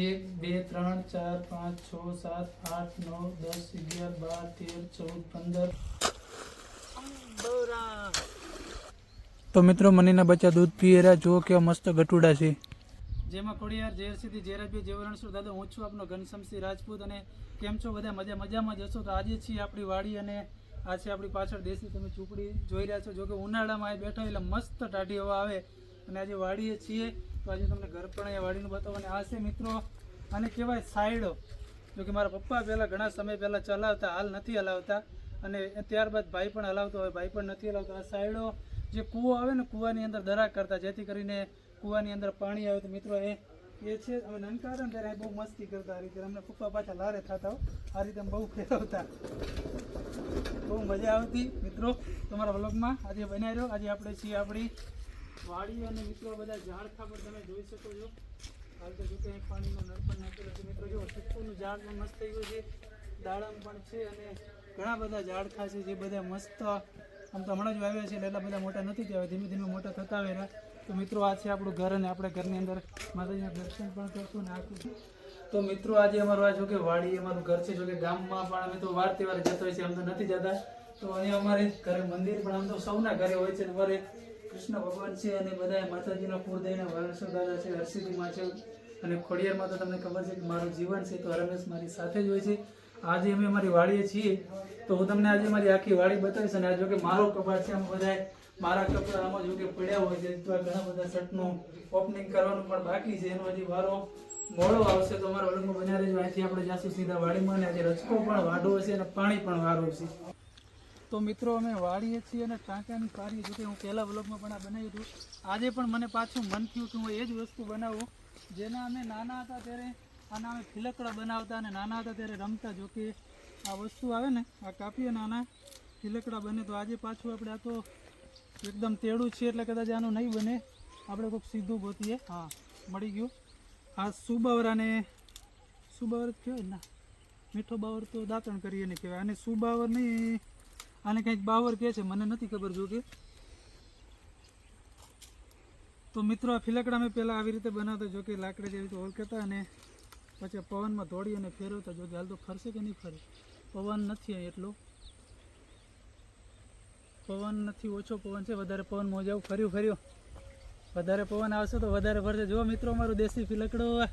એક બે ત્રણ ચાર પાંચ છ સાત આઠ નવ દસ અગિયાર બાર તેર ચૌદ પંદર. તો મિત્રો મનીના બચ્ચા દૂધ પી રહ્યા જુઓ કેવા મસ્ત ગટુડા છે. જેમાં ખોડિયાર ઝેરસીથી ઝેરાજભાઈ જેવરણસુર દાદા હું છું આપનો ઘનશ્યામસિંહ રાજપૂત અને કેમ છો બધા? મજા મજામાં જશો તો આજે છીએ આપણી વાડી અને આ છે આપણી પાછળ દેશી તમે ઝૂંપડી જોઈ રહ્યા છો. જોકે ઉનાળામાં અહીં બેઠો એટલે મસ્ત ટાઢી હવા આવે. અને આજે વાડીએ છીએ. તો આજે તમને ઘર પણ અહીંયા વાડીનું બતાવો અને આ છે મિત્રો. આને કહેવાય સાયડો. જો કે મારા પપ્પા પહેલાં ઘણા સમય પહેલાં ચલાવતા, હાલ નથી હલાવતા. અને ત્યારબાદ ભાઈ પણ હલાવતો હોય, ભાઈ પણ નથી હલાવતો. આ સાયડો જે કૂવો આવે ને, કૂવાની અંદર દરાક કરતા, જેથી કરીને કૂવાની અંદર પાણી આવે. તો મિત્રો, એ એ છે. અમે નાનકા ને ત્યારે બહુ મસ્તી કરતા આ રીતે. અમને પપ્પા પાછા લારે થતા. આ રીતે બહુ ફેરવતા. બહુ મજા આવતી. મિત્રો, તમારા વ્લોગમાં આજે બનાવી રહ્યો. આજે આપણે છીએ આપણી વાડી અને મિત્રો, બધા ઝાડખા પર તમે જોઈ શકો છો. હાલ તો જો પાણીનો નળ નાખેલો છે. મિત્રો જો ચીકુનું ઝાડ પણ મસ્ત થઈ ગયું છે. દાડમ પણ છે અને ઘણા બધા ઝાડખા છે જે બધા મસ્ત, આમ તો હમણાં જ આવ્યા છે, એટલા બધા મોટા નથી થયા. ધીમે ધીમે મોટા થતા આવેલા તો મિત્રો, આ છે આપણું ઘર અને આપણે ઘરની અંદર માતાજીના દર્શન પણ કરશું ને આખું તો મિત્રો, આજે અમારું આ જો કે વાડી, અમારું ઘર છે જો કે ગામમાં, પણ અમે તો વાર તહેવારે જતો હોય છે આમ તો નથી જતા. તો અહીંયા અમારે ઘરે મંદિર પણ આમ તો સૌના ઘરે હોય છે અમારે કૃષ્ણ ભગવાન છે અને બધા માતાજીના કુળદેવના વરસો દાદા છે હરસિદ્ધિમાં છે. અને ખોડિયારમાં તો તમને ખબર છે કે મારું જીવન છે, તો રમેશ મારી સાથે જ હોય છે. આજે અમે અમારી વાડીએ છીએ, તો હું તમને આજે મારી આખી વાડી બતાવીશ અને આ જો કે મારો કબાટ છે, આમ બધાય મારા કપડા આમાં જો કે પડ્યા હોય છે, તો ઘણા બધા શર્ટનું ઓપનિંગ કરવાનું પણ બાકી છે. એનો હજી વારો મોડો આવશે, તો અમારા અલગ બન્યા જ અહીંથી આપણે જાશું સીધા વાડીમાં અને આજે રચકો પણ વાડો છે અને પાણી પણ વારો છે. તો મિત્રો અમે વાળીએ છીએ અને ટાંકાની પારીએ જો હું પહેલા વ્લોગમાં પણ આ બનાવ્યું હતું. આજે પણ મને પાછું મન થયું કે હું એ જ વસ્તુ બનાવું. જેના અમે નાના હતા ત્યારે આના અમે ફિલકડા બનાવતા અને નાના હતા ત્યારે રમતા જો કે આ વસ્તુ આવે ને, આ કાપીએ નાના ફિલકડા બને તો આજે પાછું આપણે આ તો એકદમ તેડું છે એટલે કદાચ આનું નહીં બને. આપણે કોઈક સીધું ગોતીએ. હા, મળી ગયું. આ સુબાવરાને, સુબાવર કહેવાય ના, મીઠો બાવર તો દાંતણ કરીએ ને કહેવાય. અને સુબાવર નહીં આને કંઈક બાવર કહે છે, મને નથી ખબર જો કે. તો મિત્રો, આ ફિલકડા મેં પહેલાં આવી રીતે બનાવતા, જો કે લાકડા જેવી રીતે ઓળખતા અને પછી પવનમાં દોડી અને ફેરવતા, જો કે હાલ તો ફરશે કે નહીં ફરે. પવન નથી અહીં એટલો. પવન નથી, ઓછો પવન છે, વધારે પવન મોજાવું ફર્યું ફર્યું. વધારે પવન આવશે તો વધારે ફરશે. જો મિત્રો, મારું દેશી ફિલકડો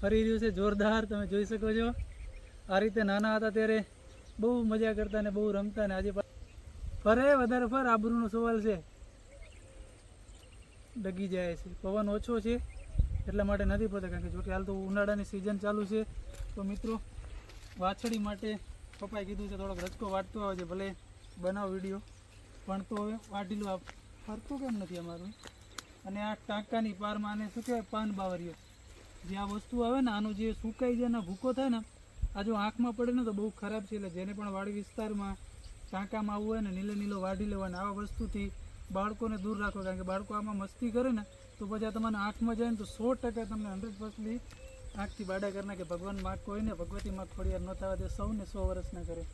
ફરી રહ્યું છે, જોરદાર, તમે જોઈ શકો છો. આ રીતે નાના હતા ત્યારે બહુ મજા કરતા ને બહુ રમતા ને આજે ફરે, વધારે ફર, આબરૂનો સવાલ છે. ડગી જાય છે. પવન ઓછો છે, એટલા માટે નથી પડતા કારણ કે જોકે હાલ તો ઉનાળાની સિઝન ચાલુ છે. તો મિત્રો, વાછડી માટે પપ્પાએ કીધું છે, થોડોક રચકો વાટતો આવે છે ભલે બનાવો વીડિયો. પણ તો હવે વાટી લો આ ફરતું કેમ નથી અમારું? અને આ ટાંકાની પારમાં આને શું કહેવાય? પાન બાવરીઓ જે આ વસ્તુ આવે ને, આનું જે સુકાઈ જાય ને, ભૂકો થાય ને આ જો આંખમાં પડે ને તો બહુ ખરાબ છે, એટલે જેને પણ વાડી વિસ્તારમાં ટાંકામાં આવવું હોય ને, નીલો નીલો વાઢી લેવાના આવા વસ્તુથી બાળકોને દૂર રાખો. કારણ કે બાળકો આમાં મસ્તી કરે ને, તો પછી આ તમારા આંખમાં જાય ને, તો સો ટકા તમને હંડ્રેડ પર્સન્ટ આંખથી બાડા કરી નાખે. ભગવાન માગ કોઈ ને, ભગવતી માગ ખોડિયાર ન થવા દે સૌને સો વર્ષના કરે.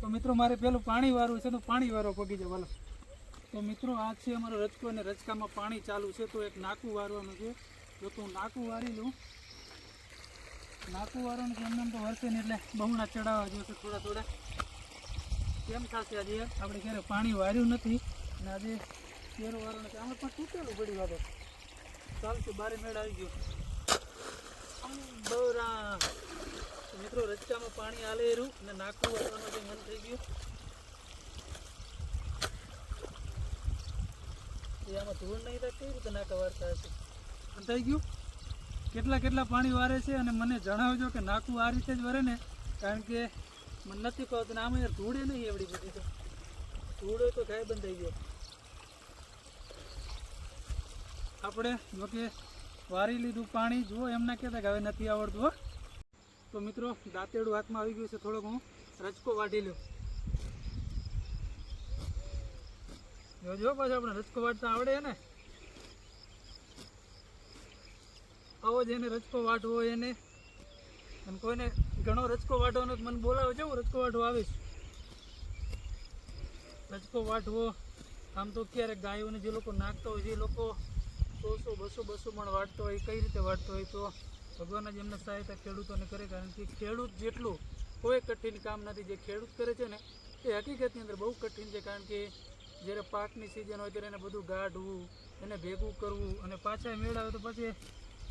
તો મિત્રો, મારે પેલું પાણી વાળવું છે તો પાણી વાળો પગી જાય બોલો તો મિત્રો, આ છે અમારો રચકો અને રચકામાં પાણી ચાલુ છે, તો એક નાકું વારવાનું છે. જો તો હું નાકું વારી લઉં. નાકું છે એમને એમ તો વરસે ને એટલે બહુના ચડાવવા જોશે થોડા થોડા. કેમ થશે આજે આપણે ક્યારે પાણી વાર્યું નથી, અને આજે કેરો વારવાનું નથી આમાં પણ તૂટેલું પડી વાતો ચાલશે, બારે મેળ આવી ગયો. બહુરા મિત્રો, રસ્તામાં પાણી આલે રહ્યું અને નાકું વારવાનું જે મન થઈ ગયું. આમાં ધૂળ નહીં થાય, કેવી રીતે નાકા વારતા હશે? થઈ ગયું? કેટલા કેટલા પાણી વારે છે અને મને જણાવજો કે નાકું આ રીતે જ વરે ને, કારણ કે મને નથી કહો આમાં યાર ધૂળે નહીં એવડી બધી તો. ધૂળે તો ગાય બંધ થઈ ગયો. આપણે જો કે વારી લીધું પાણી, જુઓ એમના કહેતા કે હવે નથી આવડતું તો મિત્રો, દાંતેડું હાથમાં આવી ગયું છે થોડોક હું રચકો વાટી લઉં. જો પાછો આપણે રચકો વાટતા આવડે ને. આવો જેને રચકો વાટવો હોય એને. અને કોઈને ઘણો રચકો વાટવાનો મને બોલાવો છે રચકો વાટવો આવીશ રચકો વાટવો આમ તો ક્યારેક ગાયોને જે લોકો નાખતા હોય છે લોકો સો સો બસો બસો પણ વાટતો હોય કઈ રીતે વાટતો હોય તો? ભગવાન જ એમને સહાયતા ખેડૂતોને કરે, કારણ કે ખેડૂત જેટલું કોઈ કઠિન કામ નથી, જે ખેડૂત કરે છે ને, એ હકીકતની અંદર બહુ કઠિન છે, કારણ કે જ્યારે પાકની સિઝન હોય ત્યારે એને બધું ગાઢવું, એને ભેગું કરવું અને પાછા મેળાવે તો પછી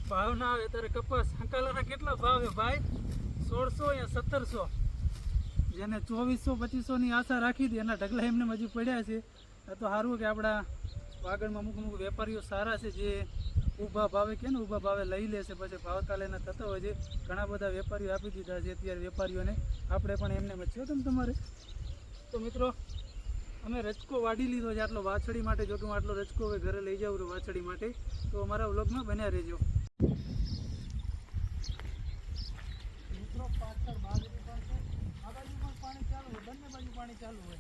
ભાવ ના આવે ત્યારે કપાસ હંકાલાના કેટલા ભાવ છે ભાઈ? સોળસો યા સત્તરસો? જેને ચોવીસો, પચીસોની આશા રાખી હતી, એના ઢગલા એમને હજી પડ્યા છે. તો સારું કે આપણા વાગડમાં અમુક અમુક વેપારીઓ સારા છે, જે ઊભા ભાવે કે ને ઊભા ભાવે લઈ લે છે. પછી ભાવતાલ એના થતા હોય છે. ઘણા બધા વેપારીઓ આપી દીધા છે અત્યારે વેપારીઓને. આપણે પણ એમને મચ્યો તમે તમારે? તો મિત્રો, અમે રચકો વાડી લીધો છે. આટલો વાછડી માટે જો કે હું આટલો રચકો હવે ઘરે લઈ જાઉં છું વાછડી માટે. તો અમારા વ્લોગમાં બન્યા રહેજો મિત્રો પાછળ બાજરી પણ છે આ બાજુ પણ પાણી ચાલુ હોય બંને બાજુ પાણી ચાલુ હોય.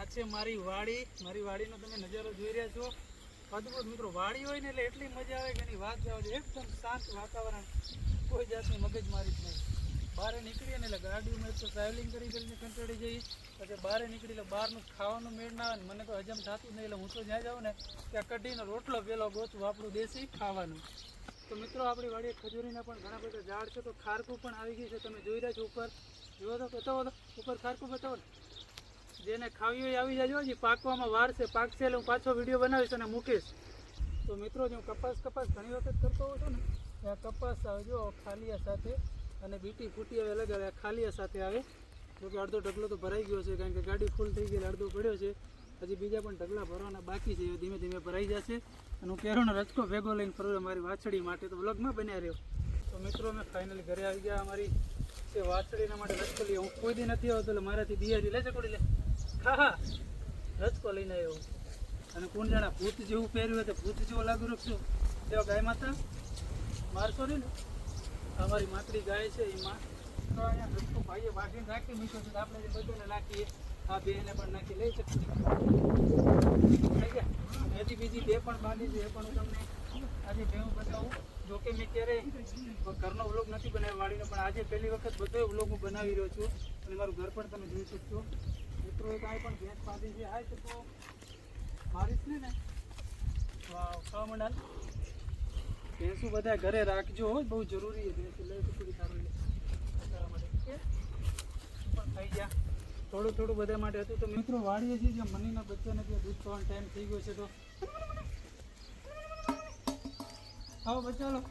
આ છે મારી વાડી. મારી વાડીનો તમે નજારો જોઈ રહ્યા છો. અદભુત મિત્રો, વાડી હોય ને એટલે એટલી મજા આવે કે એની વાત જવા એકદમ શાંત વાતાવરણ. કોઈ જાતની મગજમારી જ નહીં. બહાર નીકળીએ ને એટલે ગાડીમાં એક તો ટ્રાવેલિંગ કરી કરીને કંટાળી જઈએ પછી બહાર નીકળી એટલે બહારનું ખાવાનું મેળ ના આવે મને તો હજમ થતું નહીં. એટલે હું તો જ્યાં જાઉં ને ત્યાં કઢીનો રોટલો પેલો ગોચું આપણું દેશી ખાવાનું. તો મિત્રો, આપણી વાડીએ ખજૂરીના પણ ઘણા બધા ઝાડ છે, તો ખારકું પણ આવી ગયું છે. તમે જોઈ રહ્યા છો ઉપર. જુઓ તો, બતાવો તો. ઉપર ખારકું બતાવો ને. જેને ખાવી હોય આવી જાજો હજી. પાકવામાં વાર છે પાકશે એટલે હું પાછો વીડિયો બનાવીશ અને મૂકીશ. તો મિત્રો, જે હું કપાસ કપાસ ઘણી વખત કરતો હોઉં છું ને, ત્યાં કપાસ આવે જો ખાલિયા સાથે અને બીટી ફૂટી આવે, અલગ આવે ખાલિયા સાથે આવે. જોકે અડધો ઢગલો તો ભરાઈ ગયો છે, કારણ કે ગાડી ફૂલ થઈ ગઈ અડધો પડ્યો છે. હજી બીજા પણ ઢગલા ભરવાના બાકી છે એ ધીમે ધીમે ભરાઈ જશે. અને હું કેરોનો રચકો ભેગો લઈને ફરું મારી વાછડી માટે. તો વ્લોગમાં બન્યા રહ્યો. તો મિત્રો, અમે ફાઇનલી ઘરે આવી ગયા. અમારી જે વાછડીના માટે રચકો લઈએ. હું કોઈ દી નથી આવતો, એટલે મારાથી બિયારી લે ચકોડી, લે. હા હા રચકો લઈને આવ્યો અને કોણ જાણે ભૂત જેવું પહેર્યું હોય તો ભૂત જેવો લાગુ રાખશું તેવા ગાય માતા? મારશો ને? અમારી માતરી ગાય છે, એમાં તો અહીંયા રસ્તો ભાઈએ વાગીને રાખી મૂક્યો છે. આપણે બધાને નાખીએ આ બે ને પણ નાખી લઈ ગયા? અને હજી બીજી બે પણ બાંધી છે. એ પણ હું તમને આજે ભેવું બતાવું. જોકે મેં ક્યારે ઘરનો વ્લોગ નથી બનાવ્યો વાડીનો પણ આજે પહેલી વખત બધો વ્લોગ હું બનાવી રહ્યો છું. અને મારું ઘર પણ તમે જોઈ શકશો. મિત્રો કાંઈ પણ ભેંસ બાંધી છે. હાય તો મારીશ ને? ખાવા મંડાલ ભેંસું બધા ઘરે રાખજો હો, બહુ જરૂરી છે ભેંસું. લઈ તો થોડી સારું પણ થઈ જા થોડું થોડું બધા માટે હતું તો મિત્રો વાડીએ છીએ, જે મનીના બચ્ચાને ત્યાં દૂધ પાવાનો ટાઈમ થઈ ગયો છે તો. આવો બચ્ચા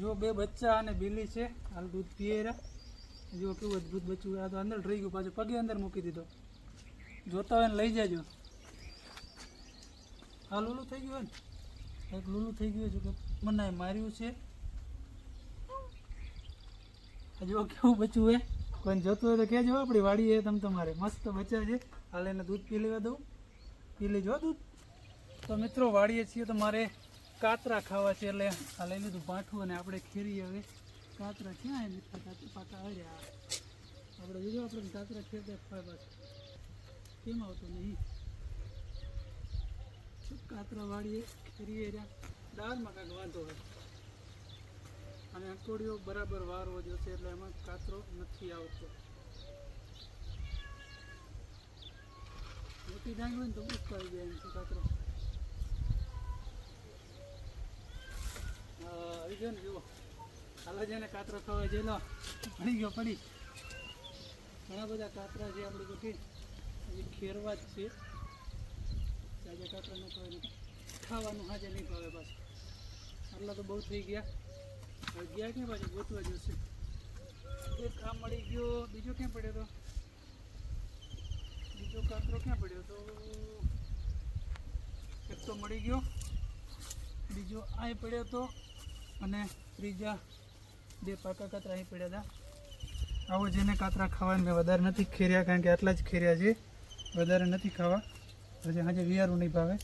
જો બે બચ્ચા અને બિલ્લી છે, હાલ દૂધ પીએ જો કેવું અદભુત બચ્ચું આ તો અંદર રહી ગયું, પાછું પગે અંદર મૂકી દીધો. જોતા હોય ને લઈ જાજો. હાલ ઓલું થઈ ગયું હોય ને? એક લૂલું થઈ ગયું છે કે મને માર્યું છે. હજુ કેવું બચ્યું હે? કોઈ જોતું હોય તો કહેજો, આપણી વાડી એ તમ તમારે. મસ્ત બચ્યા છે. હાલ એને દૂધ પી લેવા દઉં. પી લેજો દૂધ. તો મિત્રો, વાડીએ છીએ તો મારે કાતરા ખાવા છે એટલે આ લઈ લીધું પાઠું અને આપણે ખેરી હવે. કાતરા ક્યાં મીઠા કાતરા પાકા આવે આપણે જોજો, આપણે કાતરા ખેરતા ફળ પાછું કેમ આવતો નહીં? કાતરા વાળીએ ખેરીએ રહ્યા દાળમાં કાંઈક વાંધો હોય. અને અંકોડીઓ બરાબર વારવો જોશે એટલે એમાં કાતરો નથી આવતો. મોટી ડાંગ હોય ને તો ઉઠતો આવી જાય એમ છે કાતરો. આવી ગયો ને જુઓ. હાલો જેને કાતરો ખવાય જઈ લો પડી ગયો, પડી. ઘણા બધા કાતરા છે આપણે કે ખેરવા જ છે. તાજા કાતરા ન ખાવે ખાવાનું હાજે નહીં ભાવે પાછું. આટલા તો બહુ થઈ ગયા. હવે ગયા ક્યાં પાછું? ગોતવા જશે. એક કામ મળી ગયો. બીજો ક્યાં પડ્યો તો? બીજો કાતરો ક્યાં પડ્યો તો? એક તો મળી ગયો. બીજો અહીં પડ્યો તો અને ત્રીજા બે પાકા કાતરા અહીં પડ્યા હતા. આવો જેને કાતરા ખાવા મેં વધારે નથી ખેર્યા, કારણ કે આટલા જ ખેર્યા છે. વધારે નથી ખાવા. પછી આજે વિયારું નહીં ભાવે.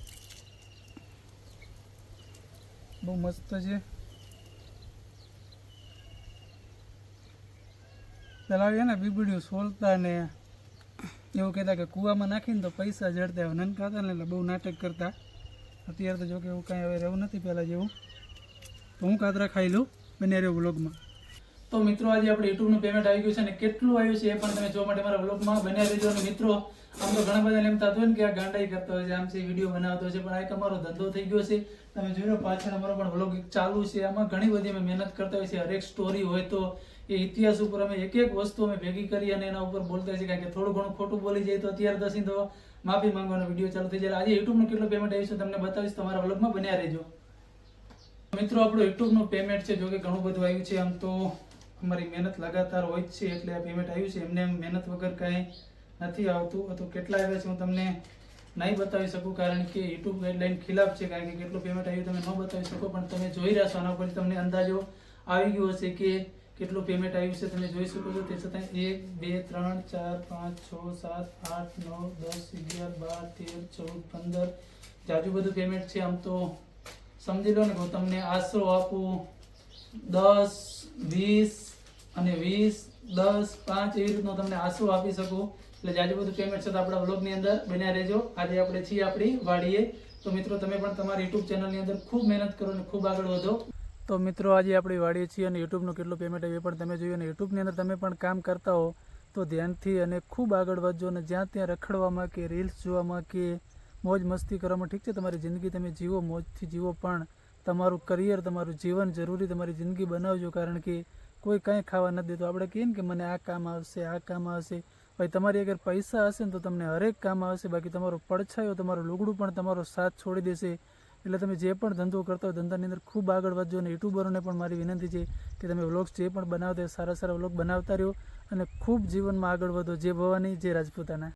બહુ મસ્ત છે. પેલા ચલાવીએ ને બીબડીયું સોલતા ને એવું કહેતા કે કૂવામાં નાખીને તો પૈસા જડતા હવે નનકા હતા ને એટલે બહુ નાટક કરતા. અત્યારે તો જો કે એવું કાંઈ હવે રહેવું નથી પહેલાં જેવું. તો હું કાતરા ખાઈ લઉં. બને રહ્યો બ્લોગમાં તો મિત્રો, આજે આપણે યુટ્યુબનું પેમેન્ટ આવી ગયું છે અને કેટલું આવ્યું છે એ પણ તમે જોવા માટે મારા વ્લોગમાં બન્યા રહેજો. અને મિત્રો, આમ તો ઘણા બધા એમ થતું હોય ને કે આ ગાંડાઈ કરતો હોય છે, આમ છે, વીડિયો બનાવતો છે, પણ આ એક અમારો ધંધો થઈ ગયો છે. તમે જોઈ લો, પાછળ અમારો પણ બ્લોગ ચાલુ છે. આમાં ઘણી બધી અમે મહેનત કરતા હોય છે હરેક સ્ટોરી હોય તો એ ઇતિહાસ ઉપર અમે એક એક વસ્તુ અમે ભેગી કરી અને એના ઉપર બોલતા હોય છે કારણ કે થોડું ઘણું ખોટું બોલી જાય તો અત્યારે દસી તો માફી માંગવાનો વીડિયો ચાલુ થઈ જાય. આજે યુટ્યુબનું કેટલું પેમેન્ટ આવ્યું છે તમને બતાવીશ તમારા બ્લોગમાં બન્યા રહેજો. મિત્રો, આપણું યુટ્યુબનું પેમેન્ટ છે જો કે ઘણું બધું આવ્યું છે. આમ તો અમારી મહેનત લગાતાર હોય જ છે એટલે આ પેમેન્ટ આવ્યું છે. એમને મહેનત વગર કાંઈ નથી આવતું. તો કેટલા આવ્યા છે હું તમને નહીં બતાવી શકું, કારણ કે યુટ્યુબ ગાઈડલાઈન ખિલાફ છે, કારણ કે કેટલું પેમેન્ટ આવ્યું તમે ન બતાવી શકો, પણ તમે જોઈ રહ્યા છો. આના પરથી તમને અંદાજો આવી ગયો હશે કે કેટલું પેમેન્ટ આવ્યું છે તમે જોઈ શકો છો. તે છતાં એક, બે, ત્રણ, ચાર, પાંચ, છ, સાત, આઠ, નવ, દસ, અગિયાર, બાર, તેર, ચૌદ, પંદર જાજુ બધું પેમેન્ટ છે. આમ તો સમજી લો ને, હું તમને આશરો આપું. દસ, વીસ અને વીસ, દસ, પાંચ એવી રીતનો તમને આંસુ આપી શકું. એટલે જાજુ બધું પેમેન્ટ છે તો આપણા બ્લોગની અંદર બન્યા રહેજો. આજે આપણે છીએ આપણી વાડીએ. તો મિત્રો, તમે પણ તમારી યુટ્યુબ ચેનલની અંદર ખૂબ મહેનત કરો અને ખૂબ આગળ વધો. તો મિત્રો, આજે આપણી વાડીએ છીએ અને યુટ્યુબનું કેટલું પેમેન્ટ આવ્યું પણ તમે જોયું અને યુટ્યુબની અંદર તમે પણ કામ કરતા હો, તો ધ્યાનથી અને ખૂબ આગળ વધજો અને જ્યાં ત્યાં રખડવામાં કે રીલ્સ જોવામાં કે મોજ મસ્તી કરવામાં ઠીક છે, તમારી જિંદગી તમે જીવો, મોજથી જીવો પણ. તમારું કરિયર તમારું જીવન જરૂરી તમારી જિંદગી બનાવજો, કારણ કે કોઈ કાંઈ ખાવા નથી દેતું. આપણે કહીએ ને કે મને આ કામ આવશે, આ કામ આવશે. ભાઈ, તમારી અગર પૈસા હશે ને તો તમને હરેક કામ આવશે. બાકી તમારો પડછાયો, તમારું લુગડું પણ તમારો સાથ છોડી દેશે. એટલે તમે જે પણ ધંધો કરતા હોય, ધંધાની અંદર ખૂબ આગળ વધજો. અને યુટ્યુબરોને પણ મારી વિનંતી છે કે તમે વ્લોગ્સ જે પણ બનાવતા સારા સારા વ્લોગ બનાવતા રહ્યો અને ખૂબ જીવનમાં આગળ વધો. જે ભવાની જે રાજપૂતાના.